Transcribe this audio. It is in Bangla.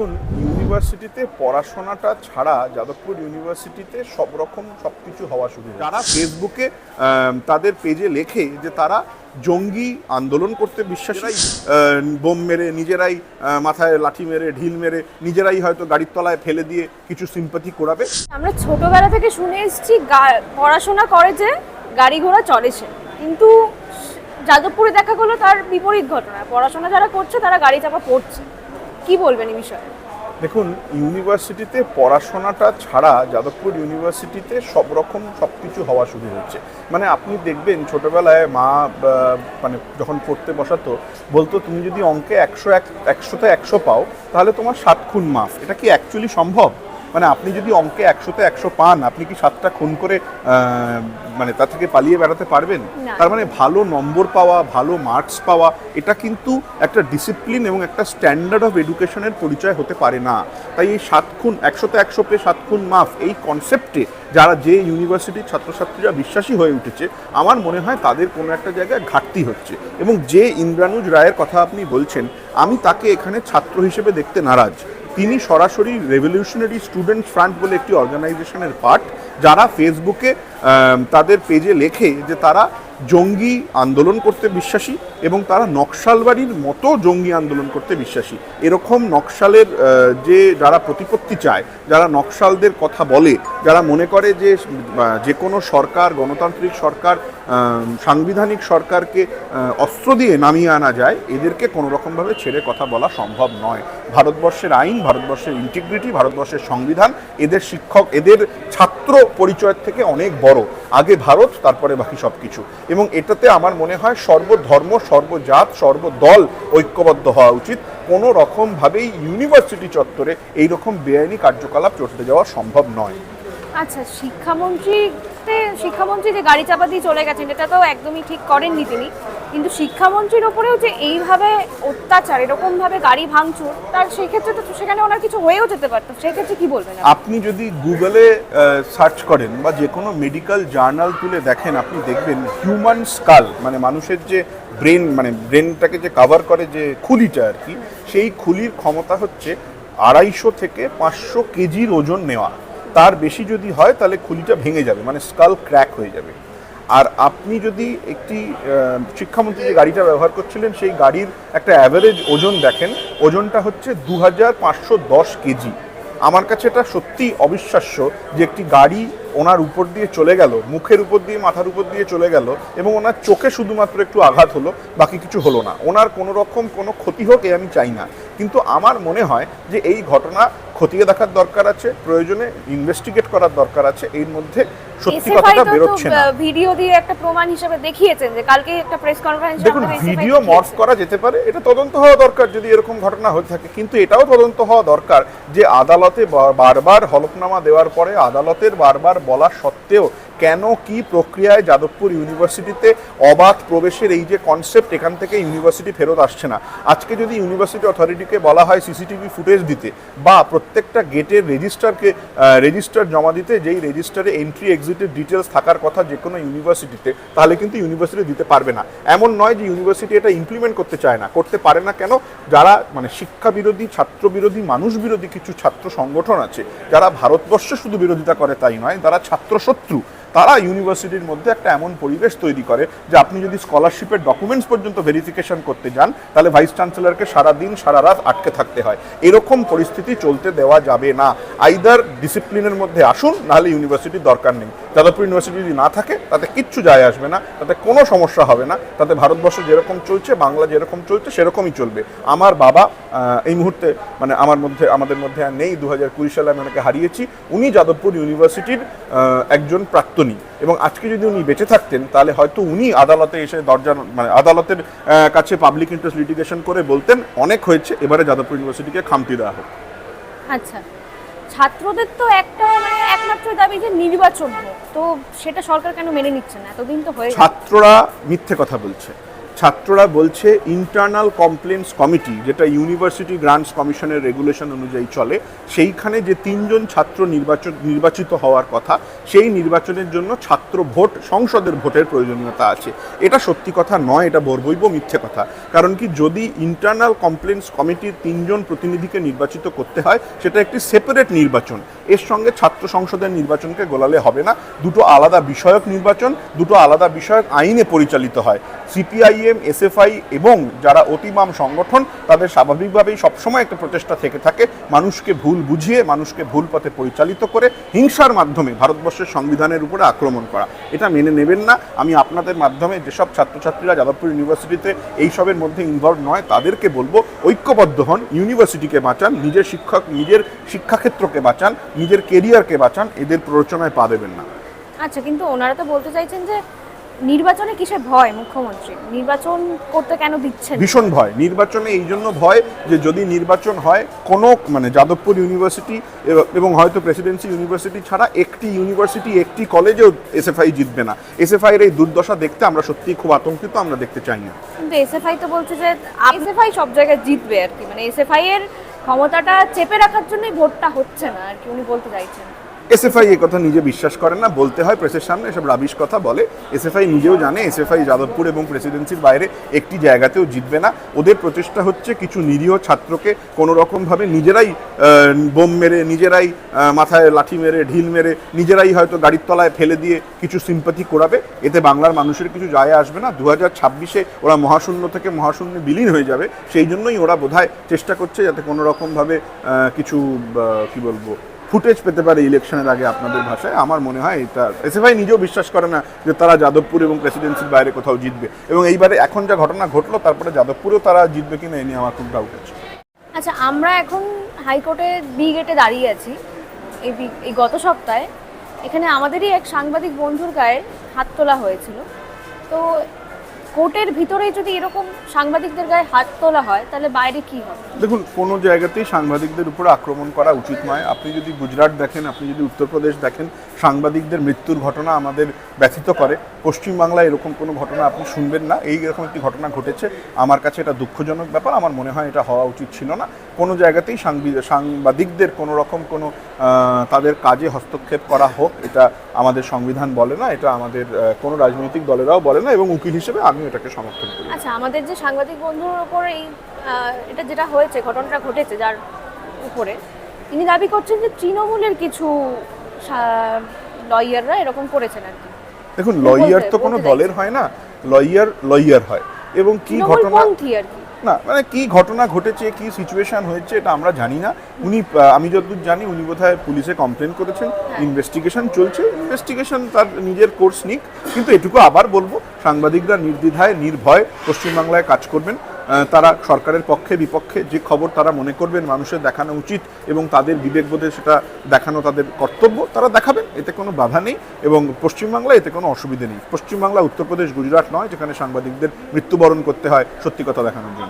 দেখুন, ইউনিভার্সিটিতে পড়াশোনাটা ছাড়া যাদবপুর ইউনিভার্সিটিতে সব রকম সব কিছু হওয়া শুরু। যারা ফেসবুকে তাদের পেজে লেখে যে তারা জঙ্গি আন্দোলন করতে বিশ্বাসী বোম মেরে, নিজেরাই মাথায় লাঠি মেরে, ঢিল মেরে, নিজেরাই হয়তো গাড়ির তলায় ফেলে দিয়ে কিছু সিম্পাথি করাবে। আমরা ছোটবেলা থেকে শুনে এসেছি পড়াশোনা করে যে গাড়ি ঘোড়া চলে সে। কিন্তু যাদবপুরে দেখা গেলো তার বিপরীত ঘটনা। পড়াশোনা যারা করছে, তারা গাড়ি চাপা পড়ছে। কি বলবেন এই বিষয়ে? দেখুন, ইউনিভার্সিটিতে পড়াশোনাটা ছাড়া যাদবপুর ইউনিভার্সিটিতে সব রকম সব কিছু হওয়া শুরু হচ্ছে মানে আপনি দেখবেন, ছোটোবেলায় মা মানে যখন পড়তে বসাতো, বলতো, তুমি যদি অঙ্কে একশো এক, একশোতে একশো পাও, তাহলে তোমার সাত খুন মাফ। এটা কি অ্যাকচুয়ালি সম্ভব? মানে আপনি যদি অঙ্কে একশোতে একশো পান আপনি কি সাতটা খুন করে মানে তা থেকে পালিয়ে বেড়াতে পারবেন? তার মানে ভালো নম্বর পাওয়া ভালো মার্কস পাওয়া এটা কিন্তু একটা ডিসিপ্লিন এবং একটা স্ট্যান্ডার্ড অফ এডুকেশনের পরিচয় হতে পারে না। তাই এই সাত খুন একশোতে একশো পেয়ে সাত খুন মাফ এই কনসেপ্টে যারা যে ইউনিভার্সিটির ছাত্রছাত্রীরা বিশ্বাসী হয়ে উঠেছে আমার মনে হয় তাদের কোনো একটা জায়গায় ঘাটতি হচ্ছে। এবং যে ইন্দ্রানুজ রায়ের কথা আপনি বলছেন আমি তাকে এখানে ছাত্র হিসেবে দেখতে নারাজ। তিনি সরাসরি রেভলিউশনারি স্টুডেন্ট ফ্রান্ট বলে একটি অর্গানাইজেশনের পার্ট যারা ফেসবুকে তাদের পেজে লেখে যে তারা জঙ্গি আন্দোলন করতে বিশ্বাসী। এবং তারা নকশালবাড়ির মতো জঙ্গি আন্দোলন করতে বিশ্বাসী। এরকম নকশালের যে যারা প্রতিপত্তি চায়, যারা নকশালদের কথা বলে, যারা মনে করে যে যে কোনো সরকার, গণতান্ত্রিক সরকার সাংবিধানিক সরকারকে অস্ত্র দিয়ে নামিয়ে আনা যায়, এদেরকে কোনো রকমভাবে ছেড়ে কথা বলা সম্ভব নয়। ভারতবর্ষের আইন, ভারতবর্ষের ইন্টিগ্রিটি ভারতবর্ষের সংবিধান, এদের শিক্ষক, এদের ছাত্র পরিচয়ের থেকে অনেক বড়। আগে ভারত, তারপরে বাকি সব কিছু এবং এটাতে আমার মনে হয় সর্বধর্ম সর্বজাত, সর্বদল ঐক্যবদ্ধ হওয়া উচিত। কোনো রকমভাবেই ইউনিভার্সিটি চত্বরে এই রকম বেআইনি কার্যকলাপ চলতে যাওয়া সম্ভব নয়। আচ্ছা শিক্ষামন্ত্রী শিক্ষামন্ত্রী যে গাড়ি চাপা দিয়ে চলে গেছেন, এটা তো একদমই ঠিক করেননি তিনি। কিন্তু শিক্ষামন্ত্রীর ওপরেও যে এইভাবে অত্যাচার এরকম ভাবে গাড়ি ভাঙচুর, তার সেই ক্ষেত্রে তো সেখানে ওনার কিছু হয়েও যেতে পারতো। সেই ক্ষেত্রে কি বলবেন? আপনি? যদি গুগলে সার্চ করেন বা যে কোনো মেডিকেল জার্নাল তুলে দেখেন, আপনি দেখবেন হিউম্যান স্কাল মানে মানুষের যে ব্রেন মানে ব্রেনটাকে যে কভার করে যে খুলিটা আর কি সেই খুলির ক্ষমতা হচ্ছে আড়াইশো থেকে পাঁচশো কেজির ওজন নেওয়া। তার বেশি যদি হয়, তাহলে খুলিটা ভেঙে যাবে মানে স্কাল ক্র্যাক হয়ে যাবে। আর আপনি যদি একটি শিক্ষামন্ত্রী যে গাড়িটা ব্যবহার করছিলেন, সেই গাড়ির একটা অ্যাভারেজ ওজন দেখেন, ওজনটা হচ্ছে দু হাজার পাঁচশো দশ কেজি। আমার কাছে এটা সত্যি অবিশ্বাস্য যে একটি গাড়ি ওনার উপর দিয়ে চলে গেল, মুখের উপর দিয়ে, মাথার উপর দিয়ে চলে গেল, এবং ওনার চোখে শুধুমাত্র একটু আঘাত হলো, বাকি কিছু হলো না। ওনার কোনো রকম কোনো ক্ষতি হোক, এ আমি চাই না। কিন্তু আমার মনে হয় যে এই ঘটনা খতিয়ে দেখার দরকার আছে প্রয়োজনে ইনভেস্টিগেট করার দরকার আছে এর মধ্যে সত্যি কথাটা বেরোচ্ছে না। ভিডিও দিয়ে একটা প্রমাণ হিসেবে দেখিয়েছেন যে কালকে একটা প্রেস কনফারেন্স দেখুন ভিডিও মর্ফ করা যেতে পারে এটা তদন্ত হওয়া দরকার যদি এরকম ঘটনা হয়ে থাকে কিন্তু এটাও তদন্ত হওয়া দরকার যে আদালতে বারবার হলফনামা দেওয়ার পরে আদালতের বারবার বলা সত্ত্বেও কেন, কি প্রক্রিয়ায় যাদবপুর ইউনিভার্সিটিতে অবাধ প্রবেশের এই যে কনসেপ্ট এখান থেকে ইউনিভার্সিটি ফেরত আসছে না। আজকে যদি ইউনিভার্সিটি অথরিটিকে বলা হয় সিসিটিভি ফুটেজ দিতে বা প্রত্যেকটা গেটের রেজিস্টারকে রেজিস্টার জমা দিতে, যেই রেজিস্টারে এন্ট্রি এক্সিটের ডিটেলস থাকার কথা যে কোনো ইউনিভার্সিটিতে, তাহলে কিন্তু ইউনিভার্সিটি দিতে পারবে না। এমন নয় যে ইউনিভার্সিটি এটা ইমপ্লিমেন্ট করতে চায় না। করতে পারে না কেন? যারা মানে শিক্ষা বিরোধী ছাত্র বিরোধী মানুষ বিরোধী কিছু ছাত্র সংগঠন আছে, যারা ভারতবর্ষে শুধু বিরোধিতা করে তাই নয় তারা ছাত্র শত্রু তারা ইউনিভার্সিটির মধ্যে একটা এমন পরিবেশ তৈরি করে যে আপনি যদি স্কলারশিপের ডকুমেন্টস পর্যন্ত ভেরিফিকেশন করতে যান, তাহলে ভাইস চ্যান্সেলরকে সারা দিন সারা রাত আটকে থাকতে হয়। এরকম পরিস্থিতি চলতে দেওয়া যাবে না। আইদার ডিসিপ্লিনের মধ্যে আসুন, নাহলে ইউনিভার্সিটির দরকার নেই। যাদবপুর ইউনিভার্সিটি যদি না থাকে, তাতে কিচ্ছু যায় আসবে না, তাতে কোনো সমস্যা হবে না। তাতে ভারতবর্ষ যেরকম চলছে, বাংলা যেরকম চলছে, সেরকমই চলবে। আমার বাবা এই মুহূর্তে মানে আমার মধ্যে, আমাদের মধ্যে আর নেই। দু হাজার কুড়ি সালে আমি ওনাকে হারিয়েছি। উনি যাদবপুর ইউনিভার্সিটির একজন প্রাক্তনী এবং আজকে যদি উনি বেঁচে থাকতেন তাহলে হয়তো উনি আদালতে এসে দরজা মানে আদালতের কাছে পাবলিক ইন্টারেস্ট লিটিগেশন করে বলতেন অনেক হয়েছে এবারে যাদবপুর ইউনিভার্সিটিকে খামতি দেওয়া হোক। আচ্ছা। ছাত্রদের তো একটা মানে একমাত্র দাবি যে নির্বাচন তো সেটা সরকার কেন মেনে নিচ্ছে না? এতদিন তো হয়ে ছাত্ররা মিথ্যে কথা বলছে। ছাত্ররা বলছে ইন্টারনাল কমপ্লেন্স কমিটি যেটা ইউনিভার্সিটি গ্রান্টস কমিশনের রেগুলেশন অনুযায়ী চলে, সেইখানে যে তিনজন ছাত্র নির্বাচন, নির্বাচিত হওয়ার কথা, সেই নির্বাচনের জন্য ছাত্র ভোট, সংসদের ভোটের প্রয়োজনীয়তা আছে। এটা সত্যি কথা নয়, এটা বর্বৈব মিথ্যে কথা। কারণ কি, যদি ইন্টারনাল কমপ্লেন্স কমিটির তিনজন প্রতিনিধিকে নির্বাচিত করতে হয়, সেটা একটি সেপারেট নির্বাচন। এর সঙ্গে ছাত্র সংসদের নির্বাচনকে গোলালে হবে না। দুটো আলাদা বিষয়ক নির্বাচন, দুটো আলাদা বিষয়ক আইনে পরিচালিত হয়। সিপিআইএম এসএফআই এবং যারা অতিমাম সংগঠন, তাদের স্বাভাবিকভাবেই সবসময় একটা প্রচেষ্টা থেকে থাকে। মানুষকে ভুল বুঝিয়ে, মানুষকে ভুল পথে পরিচালিত করে, হিংসার মাধ্যমে ভারতবর্ষের সংবিধানের উপরে আক্রমণ করা। এটা মেনে নেবেন না। আমি আপনাদের মাধ্যমে যেসব ছাত্রছাত্রীরা যাদবপুর ইউনিভার্সিটিতে এইসবের মধ্যে ইনভলভ নয়, তাদেরকে বলব, ঐক্যবদ্ধ হন, ইউনিভার্সিটিকে বাঁচান, নিজের শিক্ষক, নিজের শিক্ষাক্ষেত্রকে বাঁচান, নিজের কেরিয়ারকে বাঁচান, এদের প্ররোচনায় পা দেবেন না। আচ্ছা কিন্তু ওনারা তো বলতে চাইছেন যে নির্বাচনে কিসে ভয় মুখ্যমন্ত্রী? নির্বাচন করতে কেন দিচ্ছেন? ভীষণ ভয়। নির্বাচনে এই জন্য ভয় যে যদি নির্বাচন হয় কোনো মানে যাদবপুর ইউনিভার্সিটি এবং হয়তো প্রেসিডেন্সি ইউনিভার্সিটি ছাড়া একটি ইউনিভার্সিটি একটি কলেজেও এসএফআই জিতবে না। এসএফআই এর এই দুর্দশা দেখতে আমরা সত্যিই খুব আতঙ্কিত আমরা দেখতে চাই না। কিন্তু এসএফআই তো বলছে যে এসএফআই সব জায়গায় জিতবে আর কি। মানে এসএফআই এর ক্ষমতাটা চেপে রাখার জন্যই ভোটটা হচ্ছে না আর কি উনি বলতে চাইছেন। এসএফআই এ কথা নিজে বিশ্বাস করে না, বলতে হয় প্রেসের সামনে এসব রাবিশ কথা বলে। এসএফআই নিজেও জানে, এসএফআই যাদবপুর এবং প্রেসিডেন্সির বাইরে একটি জায়গাতেও জিতবে না। ওদের প্রচেষ্টা হচ্ছে কিছু নিরীহ ছাত্রকে কোনো রকমভাবে নিজেরাই বোম মেরে, নিজেরাই মাথায় লাঠি মেরে, ঢিল মেরে, নিজেরাই হয়তো গাড়ির তলায় ফেলে দিয়ে কিছু সিম্পাথি করাবে। এতে বাংলার মানুষের কিছু যায় আসবে না। দু হাজার ছাব্বিশে ওরা মহাশূন্য থেকে মহাশূন্যে বিলীন হয়ে যাবে। সেই জন্যই ওরা বোধহয় চেষ্টা করছে যাতে কোনো রকমভাবে কিছু কি বলব ফুটেজ পেতে পারে ইলেকশনের আগে আপনাদের ভাষায়। আমার মনে হয় এটা এসএফআই নিজেও বিশ্বাস করে না যে তারা যাদবপুর এবং প্রেসিডেন্সির বাইরে কোথাও জিতবে। এবং এইবারে এখন যা ঘটনা ঘটলো, তারপরে যাদবপুরেও তারা জিতবে কিনা এ নিয়ে আমার খুব ডাউট আছে। আচ্ছা আমরা এখন হাইকোর্টের বি গেটে দাঁড়িয়ে আছি, এই এই গত সপ্তাহে। এখানে আমাদেরই এক সাংবাদিক বন্ধুর গায়ে হাত তোলা হয়েছিল। তো কোর্টের ভিতরেই যদি এরকম সাংবাদিকদের গায়ে হাত তোলা হয়, তাহলে বাইরে কি হবে? দেখুন, কোনো জায়গাতেই সাংবাদিকদের উপর আক্রমণ করা উচিত নয়। আপনি যদি গুজরাট দেখেন, আপনি যদি উত্তরপ্রদেশ দেখেন, সাংবাদিকদের মৃত্যুর ঘটনা আমাদের ব্যথিত করে। পশ্চিমবাংলায় এরকম কোনো ঘটনা আপনি শুনবেন না। এই এরকম একটি ঘটনা ঘটেছে। আমার কাছে এটা দুঃখজনক ব্যাপার। আমার মনে হয় এটা হওয়া উচিত ছিল না। কোনো জায়গাতেই সাংবি- সাংবাদিকদের কোনো রকম কোনো তাদের কাজে হস্তক্ষেপ করা হোক, এটা আমাদের সংবিধান বলে না। এটা আমাদের কোনো রাজনৈতিক দলেরাও বলে না এবং উকিল হিসেবে আমিও এটাকে সমর্থন করি। আচ্ছা আমাদের যে সাংবাদিক বন্ধুর উপর এই এটা যেটা হয়েছে ঘটনাটা ঘটেছে যার উপরে তিনি দাবি করছেন যে তৃণমূলের কিছু লয়াররা এরকম করেছেন আর কি। দেখুন লয়ার তো কোনো দলের হয় না লয়ার লয়ার হয়। এবং কি ঘটনা আর কি। না মানে কি ঘটনা ঘটেছে কি সিচুয়েশন হয়েছে এটা আমরা জানি না। উনি আমি যতদূর জানি উনি বোধহয় পুলিশে কমপ্লেন করেছেন। ইনভেস্টিগেশন চলছে ইনভেস্টিগেশন তার নিজের কোর্স নিক। কিন্তু এটুকু আবার বলব সাংবাদিকরা নির্দ্বিধায় নির্ভয় পশ্চিমবাংলায় কাজ করবেন। তারা সরকারের পক্ষে, বিপক্ষে যে খবর তারা মনে করবেন মানুষের দেখানো উচিত এবং তাদের বিবেকবোধে সেটা দেখানো তাদের কর্তব্য, তারা দেখাবেন। এতে কোনো বাধা নেই এবং পশ্চিমবাংলায় এতে কোনো অসুবিধে নেই। পশ্চিমবাংলা, উত্তরপ্রদেশ, গুজরাট নয়, যেখানে সাংবাদিকদের মৃত্যুবরণ করতে হয় সত্যি কথা দেখানোর জন্য।